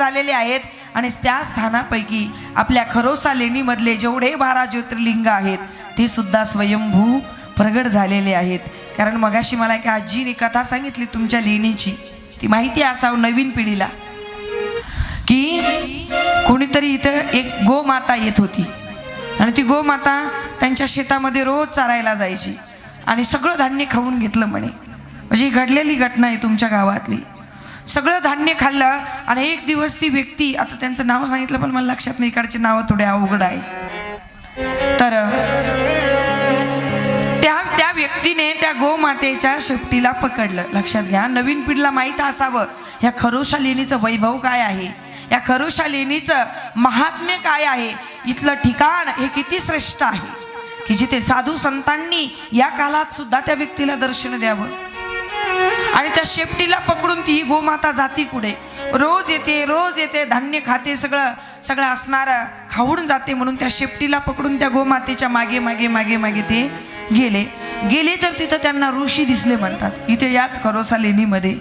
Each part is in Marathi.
झालेले आहेत आणि त्या स्थानापैकी आपल्या खरोसा लेणीमधले जेवढे बारा ज्योतिर्लिंग आहेत ते सुद्धा स्वयंभू प्रगट झालेले आहेत. कारण मगाशी मला एका आजीने कथा सांगितली तुमच्या लेणीची. ती माहिती असावं नवीन पिढीला. की कोणीतरी इथं एक गोमाता येत होती. आणि ती गोमाता त्यांच्या शेतामध्ये रोज चारायला जायची. आणि सगळं धान्य खाऊन घेतलं म्हणे. म्हणजे ही घडलेली घटना आहे तुमच्या गावातली. सगळं धान्य खाल्लं आणि एक दिवस ती व्यक्ती आता त्यांचं नाव सांगितलं पण मला लक्षात नाही इकडचे नावं थोडे अवघड आहे. तर त्या त्या व्यक्तीने त्या गोमातेच्या शेपटीला पकडलं. लक्षात घ्या नवीन पिढीला माहीत असावं ह्या खरोशा लेणीचं वैभव काय आहे? या खरोशा लेणीचं महात्म्य काय आहे? इथलं ठिकाण हे किती श्रेष्ठ आहे? की जिथे साधू संतांनी या काळात सुद्धा त्या व्यक्तीला दर्शन द्यावं? आणि त्या शेपटीला पकडून ती ही गोमाता जाती कुठे? रोज येते रोज येते धान्य खाते सगळं सगळं असणारं खाऊन जाते म्हणून त्या शेपटीला पकडून त्या गोमातेच्या मागे मागे मागे मागे ते गेले. गेले तर तिथं त्यांना ऋषी दिसले म्हणतात. इथे याच खरोसा लेणीमध्ये.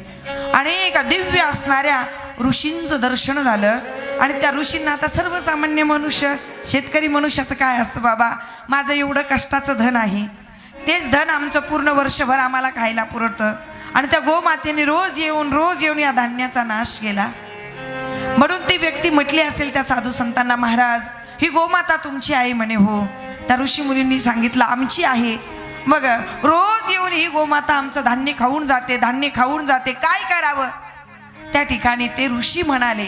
आणि एका दिव्य असणाऱ्या ऋषींचं दर्शन झालं. आणि त्या ऋषींना आता सर्वसामान्य मनुष्य शेतकरी मनुष्याचं काय असतं बाबा? माझं एवढं कष्टाचं धन आहे. तेच धन आमचं पूर्ण वर्षभर आम्हाला खायला पुरवतं. आणि त्या गोमातेने रोज येऊन रोज येऊन या धान्याचा नाश केला. म्हणून ती व्यक्ती म्हटली असेल त्या साधू संतांना महाराज ही गोमाता तुमची आहे म्हणे हो. त्या ऋषी मुलींनी सांगितलं आमची आहे. मग रोज येऊन ही गोमाता आमचं धान्य खाऊन जाते धान्य खाऊन जाते. काय करावं? त्या ठिकाणी ते ऋषी म्हणाले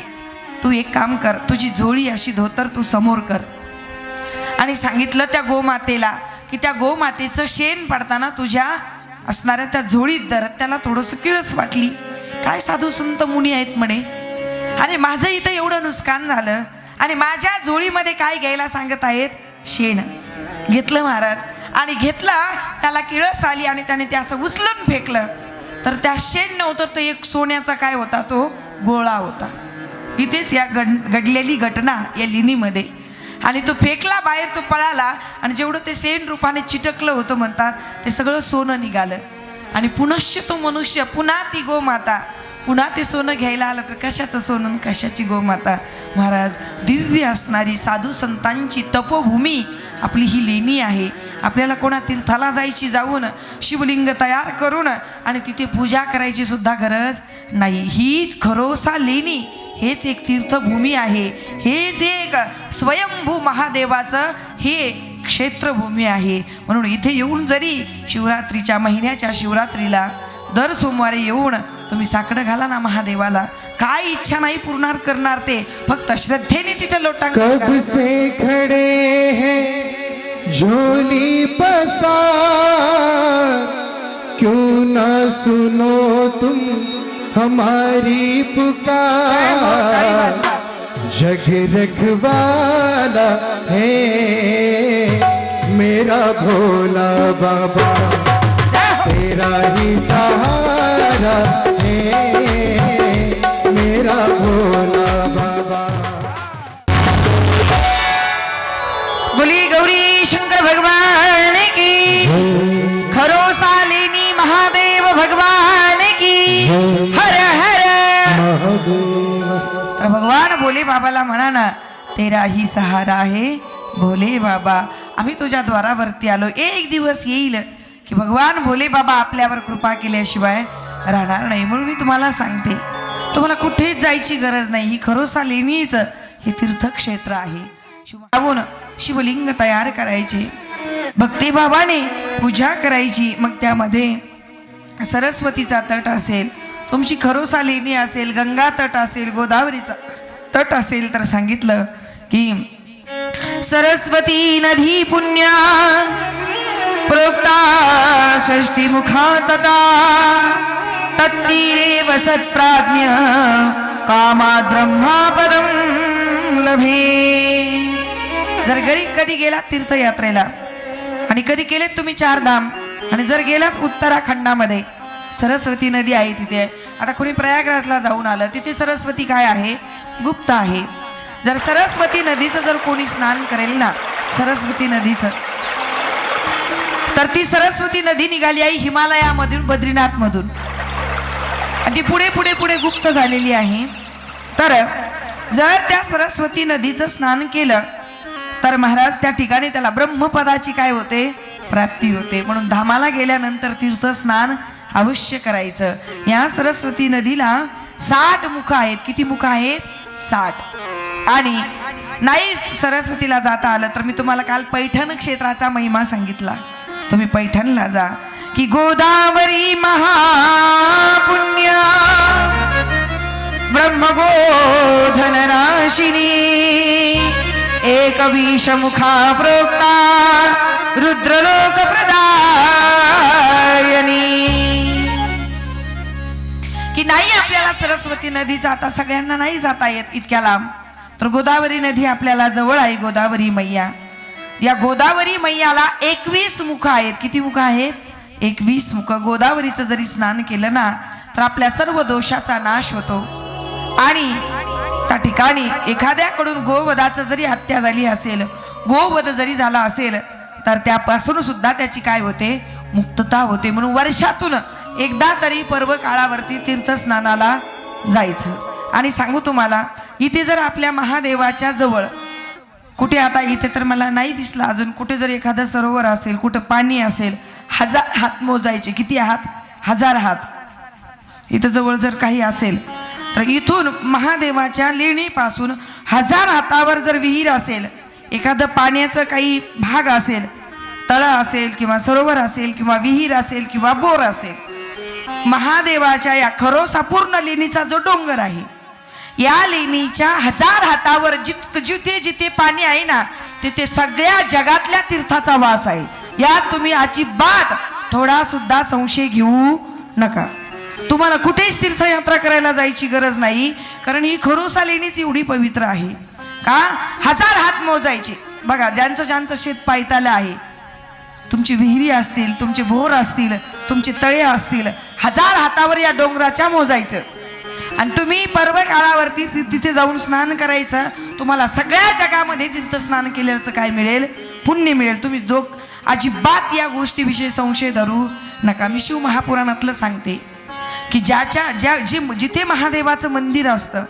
तू एक काम कर तुझी झोळी अशी धोतर तू समोर कर. आणि सांगितलं त्या गोमातेला की त्या गोमातेचं शेण पडताना तुझ्या असणाऱ्या त्या झोळीत दरत त्याला थोडंसं किळस वाटली. काय साधू संत मुनी आहेत म्हणे. अरे माझं इथं एवढं नुकसान झालं. आणि माझ्या झोळीमध्ये काय घ्यायला सांगत आहेत? शेण. घेतलं महाराज. आणि घेतला त्याला किळस आली आणि त्याने ते असं उचलून फेकलं. तर त्या शेण नव्हतं तर एक सोन्याचा काय होता तो? गोळा होता. इथेच या घड घडलेली घटना या लिनीमध्ये आणि तो फेकला बाहेर तो पळाला आणि जेवढं ते सेन रूपाने चिटकलं होतं म्हणतात ते सगळं सोनं निघालं. आणि पुनश्च तो मनुष्य पुन्हा ती गोमाता पुन्हा ते सोनं घ्यायला आलं तर कशाचं सोनं कशाची गोमाता? महाराज दिव्य असणारी साधू संतांची तपोभूमी आपली ही लेणी आहे. आपल्याला कोणा तीर्थाला जायची जाऊन शिवलिंग तयार करून आणि तिथे पूजा करायची सुद्धा गरज नाही. ही खरोसा लेणी. हेच एक तीर्थभूमी आहे. हेच एक स्वयंभू महादेवाचं हे क्षेत्रभूमी आहे. म्हणून इथे येऊन जरी शिवरात्रीच्या महिन्याच्या शिवरात्रीला दर सोमवारी येऊन तुम्ही साकडं घाला ना महादेवाला. काय इच्छा नाही पूर्ण करणार ते. फक्त श्रद्धेने तिथे लोटांगण कब. से खड़े हैं झोली पसार क्यों ना सुनो तुम हमारी पुकार जग रखवाला है। मेरा भोला बाबा तेरा ही सहारा है। मेरा भोला बाबाला म्हणा ना तेरा ही सहारा आहे. भोले बाबा आम्ही तुझ्या द्वारावरती आलो. एक दिवस येईल की भगवान भोले बाबा आपल्यावर कृपा केल्याशिवाय राहणार नाही. म्हणून मी तुम्हाला सांगते तुम्हाला कुठेच जायची गरज नाही. ही खरोसा लेणीच हे तीर्थक्षेत्र आहे. शिव शिवलिंग तयार करायचे. भक्ती बाबाने पूजा करायची. मग त्यामध्ये सरस्वतीचा तट असेल तुमची खरोसा लेणी असेल गंगा तट असेल गोदावरीचा तट असेल तर सांगितलं की सरस्वती नदी पुण्या प्रोक्ता षष्टी मुखा तदा तत्तीरे वसत प्राज्ञ कामात ब्रह्मापदम लभे. जर घरी कधी गेलात तीर्थयात्रेला आणि कधी केलेत तुम्ही चार धाम आणि जर गेलात उत्तराखंडामध्ये सरस्वती नदी आहे तिथे. आता कोणी प्रयागराजला जाऊन आलं तिथे सरस्वती काय आहे? गुप्त आहे. जर सरस्वती नदीचं जर कोणी स्नान करेल ना सरस्वती नदीचं तर ती सरस्वती नदी निघाली आहे हिमालयामधून बद्रीनाथमधून. आणि ती पुढे पुढे पुढे गुप्त झालेली आहे. तर जर त्या सरस्वती नदीचं स्नान केलं तर महाराज त्या ठिकाणी त्याला ब्रह्मपदाची काय होते? प्राप्ती होते. म्हणून धामाला गेल्यानंतर तीर्थ स्नान अवश्य करायचं. या सरस्वती नदीला साठ मुख आहेत. किती मुख आहेत? साठ. आणि नाही सरस्वतीला जाता आलं तर मी तुम्हाला काल पैठण क्षेत्राचा महिमा सांगितला. तुम्ही पैठणला जा. की गोदावरी महापुण्य. ब्रह्मगोधन राशिनी. एक विषमुखा प्रोक्ता रुद्रलोक प्रदायनी नाही आपल्याला सरस्वती नदी जाता सगळ्यांना नाही जाता येत इतक्या लांब तर गोदावरी नदी आपल्याला जवळ आहे गोदावरी मैया. या गोदावरी मैयाला एकवीस मुख आहेत. किती मुख आहेत? एकवीस मुख. गोदावरीचं जरी स्नान केलं ना तर आपल्या सर्व दोषाचा नाश होतो. आणि त्या ठिकाणी एखाद्याकडून गोवधाचं जरी हत्या झाली असेल गोवध जरी झाला असेल तर त्यापासून सुद्धा त्याची काय होते? मुक्तता होते. म्हणून वर्षातून एकदा तरी पर्व काळावरती तीर्थस्नानाला जायचं. आणि सांगू तुम्हाला इथे जर आपल्या महादेवाच्या जवळ कुठे आता इथे तर मला नाही दिसलं अजून कुठे जर एखादं सरोवर असेल कुठं पाणी असेल हजार हात मोजायचे किती हात? हजार हात. इथं जवळ जर काही असेल तर इथून महादेवाच्या लेणीपासून हजार हातावर जर विहीर असेल एखादं पाण्याचं काही भाग असेल तळ असेल किंवा सरोवर असेल किंवा विहीर असेल किंवा बोर असेल महादेवाच्या या खरोसा पूर्ण लेणीचा जो डोंगर आहे या लेणीच्या हजार हातावर जित जिथे जिथे पाणी आहे ना तिथे सगळ्या जगातल्या तीर्थाचा वास आहे. यात तुम्ही अजिबात थोडा सुद्धा संशय घेऊ नका. तुम्हाला कुठेच तीर्थयात्रा करायला जायची गरज नाही कारण ही खरोसा लेणीच एवढी पवित्र आहे. का? हजार हात मोजायचे. बघा ज्यांचं ज्यांचं शेत पायतालं आहे तुमची विहिरी असतील तुमचे भोर असतील तुमचे तळे असतील हजार हातावर या डोंगराच्या मोजायचं. आणि तुम्ही पर्व काळावरती ति- तिथे जाऊन स्नान करायचं. तुम्हाला सगळ्या जगामध्ये तिथं स्नान केल्याचं काय मिळेल? पुण्य मिळेल. तुम्ही दो अजिबात या गोष्टीविषयी संशय धरू नका. मी शिव महापुराणातलं सांगते की ज्याच्या ज्या जे जिथे महादेवाचं मंदिर असतं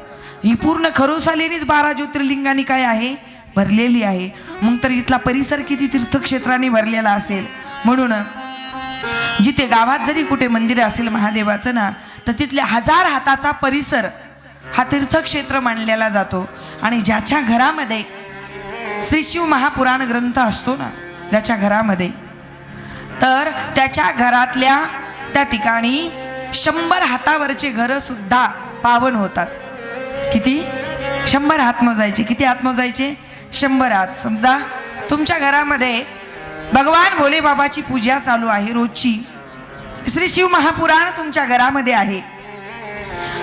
ही पूर्ण खरोसालेनीच बारा ज्योतिर्लिंगानी काय आहे? भरलेली आहे. मग तर इथला परिसर किती तीर्थक्षेत्राने भरलेला असेल? म्हणून जिथे गावात जरी कुठे मंदिर असेल महादेवाचं ना तर तिथल्या हजार हाताचा परिसर हा तीर्थक्षेत्र मानलेला जातो. आणि ज्याच्या घरामध्ये श्री शिव महापुराण ग्रंथ असतो ना ज्याच्या घरामध्ये तर त्याच्या घरातल्या त्या ठिकाणी शंभर हातावरचे घरं सुद्धा पावन होतात. किती? शंभर हात मोजायचे. किती हात मोजायचे? शंभर हात. समजा तुमच्या घरामध्ये भगवान भोले बाबाची पूजा चालू आहे रोजची. श्री शिव महापुराण तुमच्या घरामध्ये आहे.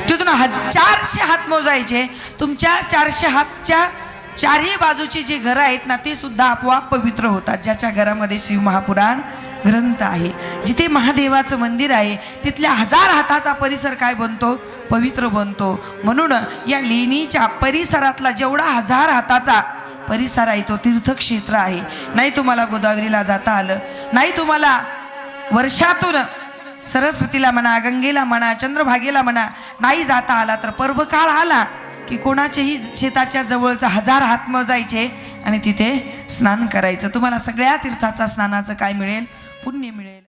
तिथून हज चारशे हात मोजायचे. तुमच्या चारशे हातच्या चारही बाजूची जी घरं आहेत ना ती सुद्धा आपोआप पवित्र होतात. ज्याच्या घरामध्ये शिव महापुराण ग्रंथ आहे. जिथे महादेवाचं मंदिर आहे तिथल्या हजार हाताचा परिसर काय बनतो? पवित्र बनतो. म्हणून या लेणीच्या परिसरातला जेवढा हजार हाताचा परिसर आहे तो तीर्थक्षेत्र आहे. नाही तुम्हाला गोदावरीला जाता आलं. नाही तुम्हाला वर्षातून सरस्वतीला म्हणा गंगेला म्हणा चंद्रभागेला म्हणा नाही जाता आला तर पर्व काळ आला की कोणाचेही शेताच्या जवळचा हजार हात मोजायचे आणि तिथे स्नान करायचं. तुम्हाला सगळ्या तीर्थाचा स्नानाचं काय मिळेल? पुण्य मिळेल.